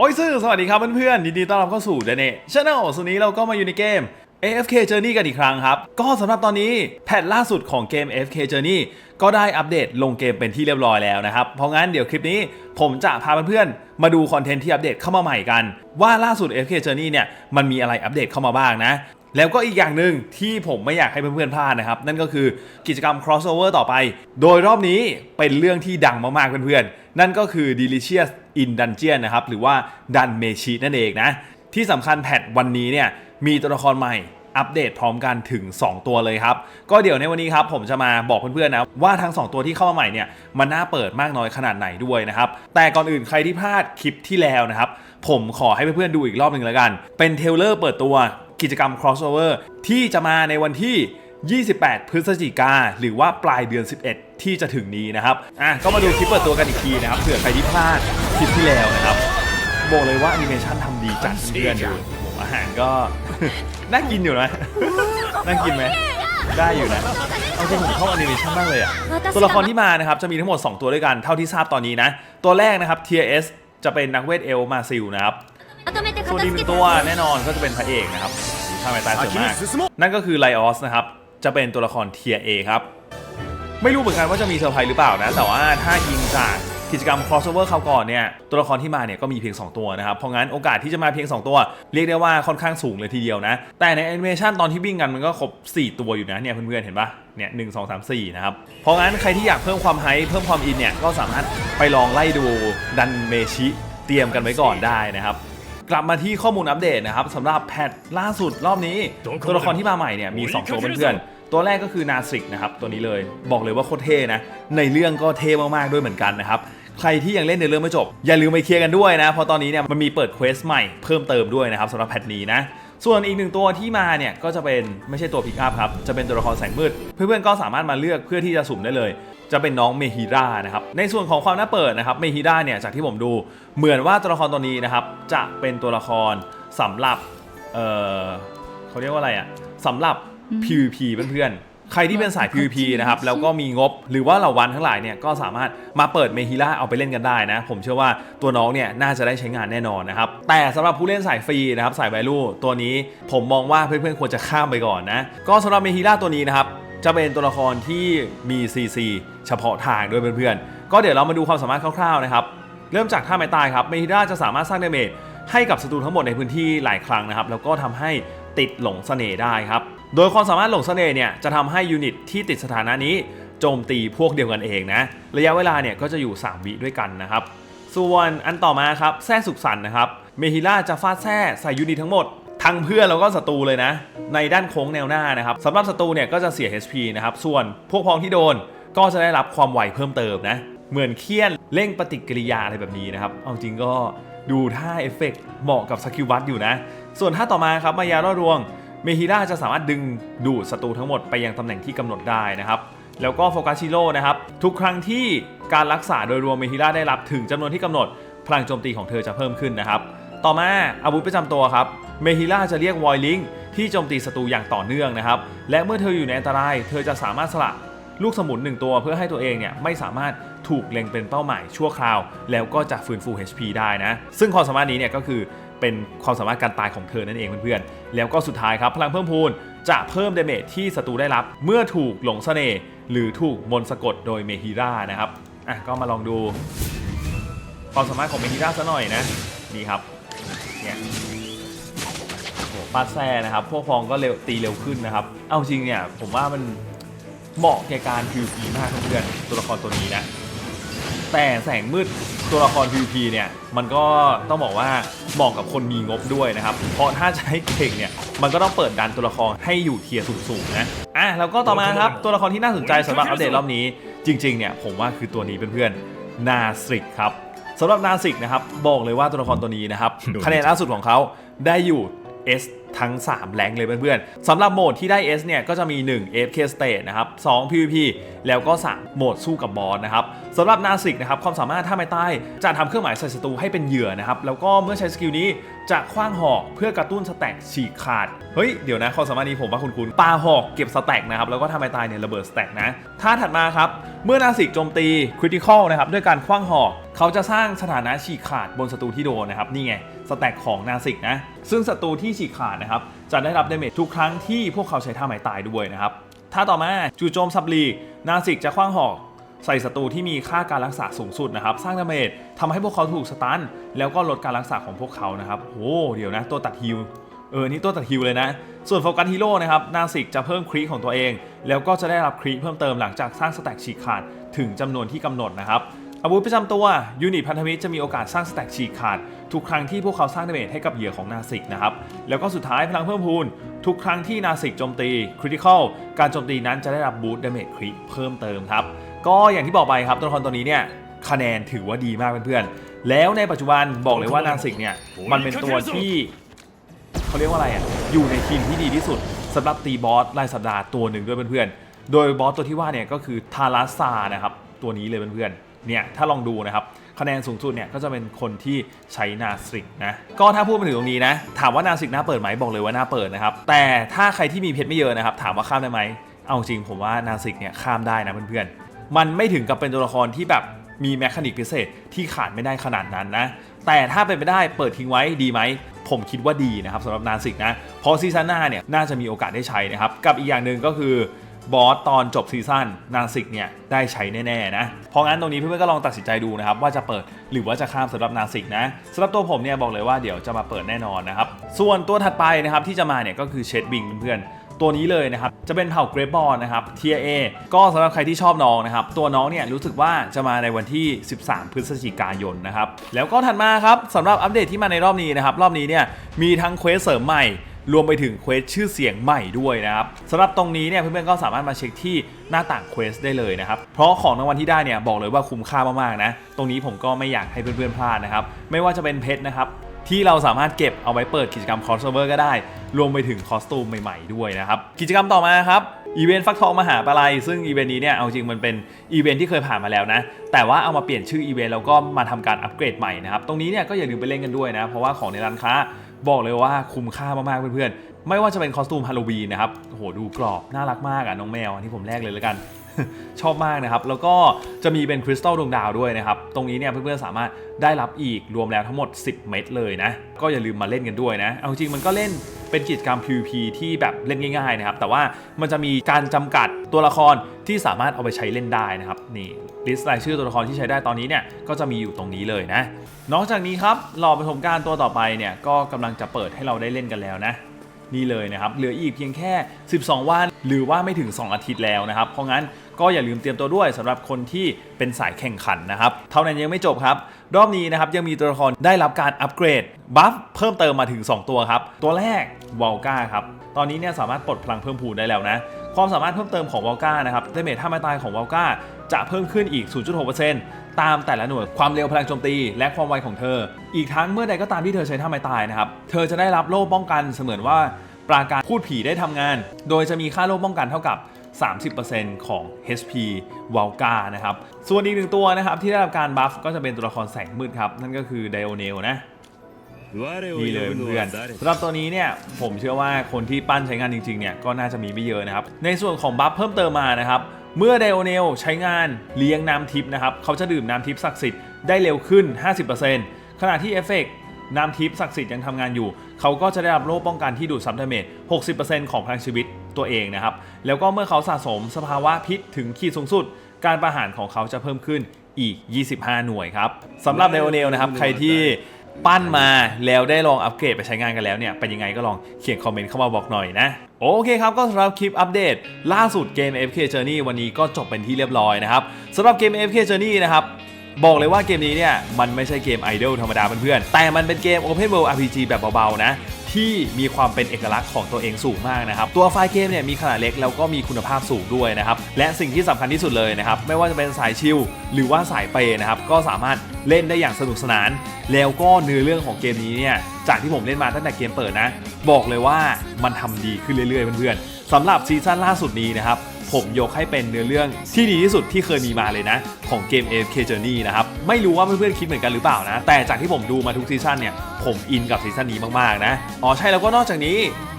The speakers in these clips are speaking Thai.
โอ้ยซึ่งสวัสดีครับเพื่อนๆยินดีต้อนรับเข้าสู่เดเน่ชาแนลส่วนนี้เราก็มาอยู่ในเกม AFK Journey กันอีกครั้งครับ ก็สำหรับตอนนี้แพทล่าสุดของเกม AFK Journey ก็ได้อัปเดตลงเกมเป็นที่เรียบร้อยแล้วนะครับ เพราะงั้นเดี๋ยวคลิปนี้ผมจะพาเพื่อนๆมาดูคอนเทนต์ที่อัปเดตเข้ามาใหม่กัน ว่าล่าสุด AFK Journey เนี่ยมันมีอะไรอัปเดตเข้ามาบ้างนะ แล้วก็อีกอย่างหนึ่งที่ผมไม่อยากให้เพื่อนๆพลาดนะครับ นั่นก็คือกิจกรรม crossover ต่อไป โดยรอบนี้เป็นเรื่องที่ดังมากๆเพื่อนๆ นั่นก็คือ delicious in dungeon นะครับ หรือว่าดันเมชินั่นเองนะ ที่สำคัญแพทวันนี้เนี่ยมีตัวละครใหม่อัปเดตพร้อมกันถึง 2 ตัวเลยครับ ก็เดี๋ยวในวันนี้ครับผมจะมาบอกเพื่อนๆนะว่าทั้ง 2 ตัวที่เข้ามาใหม่เนี่ยมันน่าเปิดมากน้อยขนาดไหนด้วยนะครับ แต่ก่อนอื่นใครที่พลาดคลิปที่แล้วนะครับ ผมขอให้เพื่อนๆดูอีกรอบหนึ่งแล้วกัน เป็นเทเลอร์เปิดตัว กิจกรรม crossover ที่จะมาในวันที่ 28 พฤศจิกาหรือว่าปลายเดือน 11 ที่จะถึงนี้นะครับอะก็มาดูคลิปเปิดตัวกันอีกทีนะครับเผื่อใครที่พลาดคลิปที่แล้วนะครับบอกเลยว่าแอนิเมชันทำดีจัดเพื่อนดูอาหารก็ น่ากินอยู่นะน่ากินไหมได้อยู่นะเอาจริงผมชอบแอนิเมชันมากเลยอะตัวละครที่มานะครับจะมีทั้งหมด 2 ตัวด้วยกันเท่าที่ทราบตอนนี้นะ ตัวแรกนะครับ TS จะเป็นนักเวทเอลมาซิลนะครับส่วนอีกตัวแน่นอนก็จะเป็นพระเอกนะครับ ถ้าไม่ตายเสริมมาก นั่นก็คือไลออสนะครับ จะเป็นตัวละครเทียเอครับ ไม่รู้เหมือนกันว่าจะมีเซอร์ไพรส์หรือเปล่านะ แต่ว่าถ้ายิงจากกิจกรรม crossover คราวก่อนเนี่ยตัวละครที่มาเนี่ยก็มีเพียง 2 ตัวนะครับ เพราะงั้นโอกาสที่จะมาเพียง 2 ตัว เรียกได้ว่าค่อนข้างสูงเลยทีเดียวนะ แต่ในแอนิเมชันตอนที่วิ่งกันมันก็ครบ 4 ตัวอยู่นะเนี่ยเพื่อนๆเห็นปะเนี่ยหนึ่งสองสามสี่นะครับ เพราะงั้นใครที่อยากเพิ่มความไฮป์เพิ่มความอินเนี่ยก็สามารถไปลองไล่ดูดันเมชิเตรียมกันไว้ก่อนได้นะครับ กลับมาที่ข้อมูลอัปเดตนะครับสำหรับแพทล่าสุดรอบนี้ ตัวละครที่มาใหม่เนี่ยมี 2 ตัวเพื่อนๆตัวแรกก็คือนาสิกนะครับตัวนี้เลยบอกเลยว่าโคตรเท่นะ ในเรื่องก็เท่มากๆด้วยเหมือนกันนะครับใครที่ยังเล่นในเรื่องไม่จบ อย่าลืมไปเคลียร์กันด้วยนะเพราะตอนนี้เนี่ยมันมีเปิดเควสใหม่เพิ่มเติมด้วยนะครับสำหรับแพทนี้นะ ส่วนอีกหนึ่งตัวที่มาเนี่ยก็จะเป็นไม่ใช่ตัวพิกอัพครับ จะเป็นตัวละครแสงมืด เพื่อนๆก็สามารถมาเลือกเพื่อที่จะสุ่มได้เลย จะเป็นน้องเมฮิรานะครับ ในส่วนของความน่าเปิดนะครับ เมฮิราเนี่ยจากที่ผมดูเหมือนว่าตัวละครตัวนี้นะครับ จะเป็นตัวละครสำหรับ เออเขาเรียกว่าอะไรอะสำหรับ PVP เพื่อนๆ ใครที่เป็นสาย PVP นะครับแล้วก็มีงบหรือว่าเหล่าวันทั้งหลายเนี่ยก็สามารถมาเปิดเมฮิล่าเอาไปเล่นกันได้นะ ผมเชื่อว่าตัวน้องเนี่ยน่าจะได้ใช้งานแน่นอนนะครับ แต่สำหรับผู้เล่นสายฟรีนะครับสาย value ตัวนี้ผมมองว่าเพื่อนๆควรจะข้ามไปก่อนนะ ก็สำหรับเมฮิล่าตัวนี้นะครับจะเป็นตัวละครที่มี CC เฉพาะทางด้วยเพื่อนๆ ก็เดี๋ยวเรามาดูความสามารถคร่าวๆนะครับ เริ่มจากท่าไม้ตายครับ เมฮิล่าจะสามารถสร้างดาเมจให้กับศัตรูทั้งหมดในพื้นที่หลายครั้งนะครับ แล้วก็ทำให้ติดหลงเสน่ห์ได้ครับ โดยความสามารถหลงเสน่ห์เนี่ยจะทำให้ยูนิตที่ติดสถานะนี้โจมตีพวกเดียวกันเองนะ ระยะเวลาเนี่ยก็จะอยู่ 3 วิด้วยกันนะครับ ส่วนอันต่อมาครับแท้สุขสันนะครับ เมฮิล่าจะฟาดแท้ใส่ยูนิตทั้งหมด ทั้งเพื่อนแล้วก็ศัตรูเลยนะ ในด้านโค้งแนวหน้านะครับสำหรับศัตรูเนี่ยก็จะเสีย HP นะครับ ส่วนพวกพ้องที่โดนก็จะได้รับความไวเพิ่มเติมนะ เหมือนเคี่ยนเร่งปฏิกิริยาอะไรแบบนี้นะครับ เอาจริงก็ดูท่าเอฟเฟกต์เหมาะกับสกิลวัตอยู่นะ ส่วนท่าต่อมาครับมายาล่อรวง เมฮิราจะสามารถดึงดูดศัตรูทั้งหมดไปยังตำแหน่งที่กำหนดได้นะครับแล้วก็โฟกัสชิโร่นะครับทุกครั้งที่การรักษาโดยรวมเมฮิราได้รับถึงจำนวนที่กำหนด พลังโจมตีของเธอจะเพิ่มขึ้นนะครับต่อมาอาวุธประจำตัวครับเมฮิล่าจะเรียกวอยลิงที่โจมตีศัตรูอย่างต่อเนื่องนะครับและเมื่อเธออยู่ในอันตราย เธอจะสามารถสละลูกสมุนหนึ่งตัวเพื่อให้ตัวเองเนี่ยไม่สามารถถูกเล็งเป็นเป้าหมายชั่วคราว แล้วก็จะฟื้นฟู HP ได้นะ ซึ่งความสามารถนี้เนี่ยก็คือ เป็นความสามารถการตายของเธอนั่นเองเพื่อนๆ แล้วก็สุดท้ายครับ พลังเพิ่มพูนจะเพิ่มเดเมจที่ศัตรูได้รับ เมื่อถูกหลงเสน่ห์หรือถูกมนสะกดโดยเมฮิรานะครับ อะก็มาลองดู ความสามารถของเมฮิราซะหน่อยนะ นี่ครับ เนี่ยโอ้โหปาแซ่นะครับ พวกฟองก็เร็วตีเร็วขึ้นนะครับ เอาจริงเนี่ยผมว่ามันเหมาะแก่การ PVP มากเพื่อนๆตัวละครตัวนี้นะ แต่แสงมืดตัวละคร PVP เนี่ย มันก็ต้องบอกว่าเหมาะกับคนมีงบด้วยนะครับ เพราะถ้าจะให้เก่งเนี่ย มันก็ต้องเปิดดันตัวละครให้อยู่เทียร์สูงๆนะ อะ แล้วก็ต่อมาครับ ตัวละครที่น่าสนใจสำหรับอัปเดตรอบนี้ จริงๆ เนี่ย ผมว่าคือตัวนี้เพื่อนๆ นาสริกครับสำหรับนาสิกนะครับ บอกเลยว่าตัวละครตัวนี้นะครับ คะแนนล่าสุดของเขาได้อยู่ S ทั้ง 3 แรงเลยเพื่อนๆสำหรับโหมดที่ได้ S เนี่ยก็จะมี 1 AFK State นะครับ 2 PVP แล้วก็ 3 โหมดสู้กับบอสนะครับสำหรับนาสิกนะครับความสามารถถ้าไม่ใต้จะทำเครื่องหมายใส่ศัตรูให้เป็นเหยื่อนะครับ แล้วก็เมื่อใช้สกิลนี้จะคว้างหอกเพื่อกระตุ้นสแต็กฉีกขาด เฮ้ย เดี๋ยวนะความสามารถนี้ผมว่าคุณคุณปาหอกเก็บสแต็กนะครับ แล้วก็ทำให้ตายเนี่ยระเบิดสแต็กนะท่าถัดมาครับ เมื่อนาสิกโจมตีคริติคอลนะครับด้วยการคว้างหอก เขาจะสร้างสถานะฉีกขาดบนศัตรูที่โดนนะครับ นี่ไง สแต็กของนาสิกนะ ซึ่งศัตรูที่ฉีกขาดนะครับ จะได้รับเดเมจทุกครั้งที่พวกเขาใช้ท่าไม้ตายด้วยนะครับท่าต่อมาจู่โจมซับลีนาสิกจะคว้างหอกใส่ศัตรูที่มีค่าการรักษาสูงสุดนะครับ สร้างดาเมจทำให้พวกเขาถูกสตันแล้วก็ลดการรักษาของพวกเขานะครับโอ้เดี๋ยวนะตัวตัดฮิลเออนี่ตัวตัดฮิลเลยนะ ส่วนโฟกัสฮีโร่นะครับนาสิกจะเพิ่มครีของตัวเอง แล้วก็จะได้รับครีเพิ่มเติมหลังจากสร้างสแต็กฉีกขาดถึงจำนวนที่กำหนดนะครับ อาวุธประจำตัวยูนิตพันธมิตรจะมีโอกาสสร้างสแต็กฉีกขาด ทุกครั้งที่พวกเขาสร้างดาเมจให้กับเหยื่อของนาสิกนะครับ แล้วก็สุดท้ายพลังเพิ่มพูน ทุกครั้งที่นาสิกโจมตีคริติคอลการโจมตีนั้นจะได้รับบูสต์ดาเมจคริเพิ่มเติมครับ ก็อย่างที่บอกไปครับตัวละครตัวนี้เนี่ยคะแนนถือว่าดีมากเพื่อนๆแล้วในปัจจุบันบอกเลยว่านาสิกเนี่ยมันเป็นตัวที่เขาเรียกว่าอะไรอะอยู่ในทีมที่ดีที่สุดสำหรับตีบอสรายสัปดาห์ตัวหนึ่งด้วยเพื่อนๆโดยบอสตัวที่ว่าเนี่ยก็คือทาราซานะครับตัวนี้เลยเพื่อนๆ เนี่ยถ้าลองดูนะครับคะแนนสูงสุดเนี่ยก็จะเป็นคนที่ใช้นาสิกนะก็ถ้าพูดมาถึงตรงนี้นะถามว่านาสิกน่าเปิดไหมบอกเลยว่าน่าเปิดนะครับแต่ถ้าใครที่มีเพชรไม่เยอะนะครับถามว่าข้ามได้ไหมเอาจริงผมว่านาสิกเนี่ยข้ามได้นะเพื่อนๆมันไม่ถึงกับเป็นตัวละครที่แบบมีแมคานิกพิเศษที่ขาดไม่ได้ขนาดนั้นนะแต่ถ้าเป็นไปได้เปิดทิ้งไว้ดีไหมผมคิดว่าดีนะครับสำหรับนาสิกนะเพราะซีซั่นหน้าเนี่ยน่าจะมีโอกาสได้ใช้นะครับกับอีกอย่างหนึ่งก็คือ บอสตอนจบซีซั่นนาสิกเนี่ยได้ใช้แน่ๆนะ เพราะงั้นตรงนี้เพื่อนๆก็ลองตัดสินใจดูนะครับว่าจะเปิดหรือว่าจะข้ามสำหรับนาสิกนะสำหรับตัวผมเนี่ยบอกเลยว่าเดี๋ยวจะมาเปิดแน่นอนนะครับส่วนตัวถัดไปนะครับที่จะมาเนี่ยก็คือเชดบิงเพื่อนๆตัวนี้เลยนะครับ จะเป็นเผ่าเกรฟบอลนะครับ TIA ก็สำหรับใครที่ชอบน้องนะครับ ตัวน้องเนี่ยรู้สึกว่าจะมาในวันที่ 13 พฤศจิกายนนะครับ แล้วก็ถัดมาครับสำหรับอัปเดตที่มาในรอบนี้นะครับ รอบนี้เนี่ยมีทั้งเควสเสริมใหม่ รวมไปถึงเควสชื่อเสียงใหม่ด้วยนะครับสำหรับตรงนี้เนี่ยเพื่อนๆก็สามารถมาเช็คที่หน้าต่างเควสได้เลยนะครับ เพราะของรางวัลที่ได้เนี่ยบอกเลยว่าคุ้มค่ามากๆนะ ตรงนี้ผมก็ไม่อยากให้เพื่อนๆพลาดนะครับ ไม่ว่าจะเป็นเพชรนะครับที่เราสามารถเก็บเอาไว้เปิดกิจกรรม crossover ก็ได้ รวมไปถึงคอสตูมใหม่ๆด้วยนะครับ กิจกรรมต่อมาครับอีเวนต์ฟักทองมหาปลัยซึ่งอีเวนต์นี้เนี่ยเอาจริงมันเป็นอีเวนต์ที่เคยผ่านมาแล้วนะ แต่ว่าเอามาเปลี่ยนชื่ออีเวนต์แล้วก็มาทำการอัปเกรดใหม่นะครับ ตรงนี้เนี่ยก็อย่าลืมไปเล่นกันด้วยนะ เพราะว่าของในร้านค้า บอกเลยว่าคุ้มค่ามากๆเพื่อนๆ ไม่ว่าจะเป็นคอสตูมฮาโลวีนนะครับโหดูกรอบ น่ารักมากอะน้องแมวอันที่ผมแรกเลยแล้วกัน ชอบมากนะครับ แล้วก็จะมีเป็นคริสตัลดวงดาวด้วยนะครับ ตรงนี้เนี่ยเพื่อนๆสามารถได้รับอีกรวมแล้วทั้งหมด 10 เม็ดเลยนะ ก็อย่าลืมมาเล่นกันด้วยนะ เอาจริงมันก็เล่นเป็นกิจกรรม PVP ที่แบบเล่นง่ายๆนะครับ แต่ว่ามันจะมีการจำกัดตัวละครที่สามารถเอาไปใช้เล่นได้นะครับ นี่ลิสต์รายชื่อตัวละครที่ใช้ได้ตอนนี้เนี่ยก็จะมีอยู่ตรงนี้เลยนะ นอกจากนี้ครับหล่อปฐมการตัวต่อไปเนี่ยก็กำลังจะเปิดให้เราได้เล่นกันแล้วนะ นี่เลยนะครับเหลืออีกเพียงแค่ 12 วัน หรือว่าไม่ถึง 2 อาทิตย์แล้วนะครับ เพราะงั้นก็อย่าลืมเตรียมตัวด้วยสำหรับคนที่เป็นสายแข่งขันนะครับ เท่านั้นยังไม่จบครับ รอบนี้นะครับยังมีตัวละครได้รับการอัปเกรดบัฟเพิ่มเติมมาถึง 2 ตัวครับ ตัวแรกวอลกาครับ ตอนนี้เนี่ยสามารถปลดพลังเพิ่มพูนได้แล้วนะ ความสามารถเพิ่มเติมของวอลก้านะครับเดเมจท่าไม้ตายของวอลก้าจะเพิ่มขึ้นอีก 0.6%ตามแต่ละหน่วยความเร็วพลังโจมตี และความไวของเธอ อีกทั้งเมื่อใดก็ตามที่เธอใช้ท่าไม้ตายนะครับ เธอจะได้รับโล่ป้องกันเสมือนว่าปราการพูดผีได้ทำงาน โดยจะมีค่าโล่ป้องกันเท่ากับ 30%ของ HP w a l k a นะครับ ส่วนอีกหนึ่งตัวนะครับที่ได้รับการบัฟก็จะเป็นตัวละครแสงมืดครับ นั่นก็คือไดโอเนลนะ นี่เลยเพื่อนสำหรับตัวนี้เนี่ยผมเชื่อว่าคนที่ปั้นใช้งานจริงๆเนี่ยก็น่าจะมีไม่เยอะนะครับ ในส่วนของบัฟเพิ่มเติมมานะครับเมื่อไดโอเนลใช้งานเลี้ยงน้ำทิพย์นะครับเขาจะดื่มน้ำทิพย์ศักดิ์สิทธิ์ได้เร็วขึ้น 50%ขณะที่เอฟเฟกต์น้ำทิพย์ศักดิ์สิทธิ์ยังทำงานอยู่ เขาก็จะได้รับโล่ป้องกันที่ดูดซับดาเมจ 60%ของพลังชีวิตตัวเองนะครับ แล้วก็เมื่อเขาสะสมสภาวะพิษถึงขีดสูงสุด การประหารของเขาจะเพิ่มขึ้นอีก 25 หน่วยครับสำหรับไดโอเนลนะครับ ใครที่ ปั้นมาแล้วได้ลองอัปเกรดไปใช้งานกันแล้วเนี่ยเป็นยังไงก็ลองเขียนคอมเมนต์เข้ามาบอกหน่อยนะ โอเคครับ ก็สำหรับคลิปอัปเดต ล่าสุดเกม FK Journey วันนี้ก็จบเป็นที่เรียบร้อยนะครับสำหรับเกม FK Journey นะครับบอกเลยว่าเกมนี้เนี่ยมันไม่ใช่เกมไอดอลธรรมดาเพื่อนๆแต่มันเป็นเกม Open World RPG แบบเบาๆนะ ที่มีความเป็นเอกลักษณ์ของตัวเองสูงมากนะครับ ตัวไฟล์เกมเนี่ยมีขนาดเล็กแล้วก็มีคุณภาพสูงด้วยนะครับ และสิ่งที่สำคัญที่สุดเลยนะครับ ไม่ว่าจะเป็นสายชิลหรือว่าสายเปย์นะครับ ก็สามารถเล่นได้อย่างสนุกสนาน แล้วก็เนื้อเรื่องของเกมนี้เนี่ย จากที่ผมเล่นมาตั้งแต่เกมเปิดนะ บอกเลยว่ามันทำดีขึ้นเรื่อยๆเพื่อนๆสำหรับซีซั่นล่าสุดนี้นะครับ ผมยกให้เป็นเนื้อเรื่องที่ดีที่สุดที่เคยมีมาเลยนะ ของเกม AFK Journey นะครับ ไม่รู้ว่าเพื่อนๆคิดเหมือนกันหรือเปล่านะ แต่จากที่ผมดูมาทุกซีซั่นเนี่ย ผมอินกับซีซั่นนี้มากๆนะ อ๋อใช่แล้วก็นอกจากนี้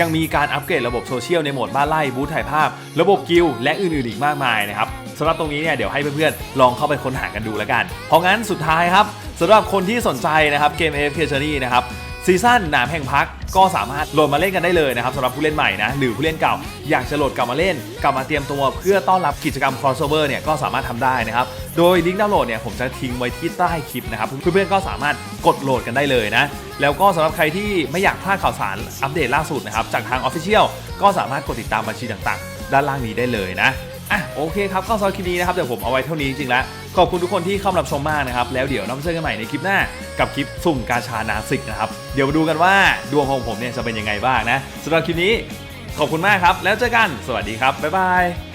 ยังมีการอัปเกรดระบบโซเชียลในโหมดบ้านไล่บูธถ่ายภาพ ระบบกิลและอื่นๆอีกมากมายนะครับสำหรับตรงนี้เนี่ยเดี๋ยวให้เพื่อนๆลองเข้าไปค้นหากันดูแล้วกัน เพราะงั้นสุดท้ายครับสำหรับคนที่สนใจนะครับเกม AFK Journey นะครับ ซีซั่นหนามแห่งพักก็สามารถโหลดมาเล่นกันได้เลยนะครับสำหรับผู้เล่นใหม่นะหรือผู้เล่นเก่าอยากจะโหลดกลับมาเล่น กลับมาเตรียมตัวเพื่อต้อนรับกิจกรรม crossover เนี่ยก็สามารถทำได้นะครับโดยลิงก์ดาวน์โหลดเนี่ยผมจะทิ้งไว้ที่ใต้คลิปนะครับเพื่อนๆก็สามารถกดโหลดกันได้เลยนะแล้วก็สำหรับใครที่ไม่อยากพลาดข่าวสารอัปเดตล่าสุดนะครับจากทาง Official ก็สามารถกดติดตามบัญชีต่างๆ ด้านล่างนี้ได้เลยนะ โอเคครับก็สำหรับคลิปนี้นะครับเดี๋ยวผมเอาไว้เท่านี้จริงๆแล้วขอบคุณทุกคนที่เข้ามารับชมมากนะครับ แล้วเดี๋ยวน้องเจอกันใหม่ในคลิปหน้ากับคลิปสุ่มกาชานาสิกนะครับ เดี๋ยวมาดูกันว่าดวงของผมเนี่ยจะเป็นยังไงบ้างนะสำหรับคลิปนี้ขอบคุณมากครับ แล้วเจอกันสวัสดีครับบ๊ายบาย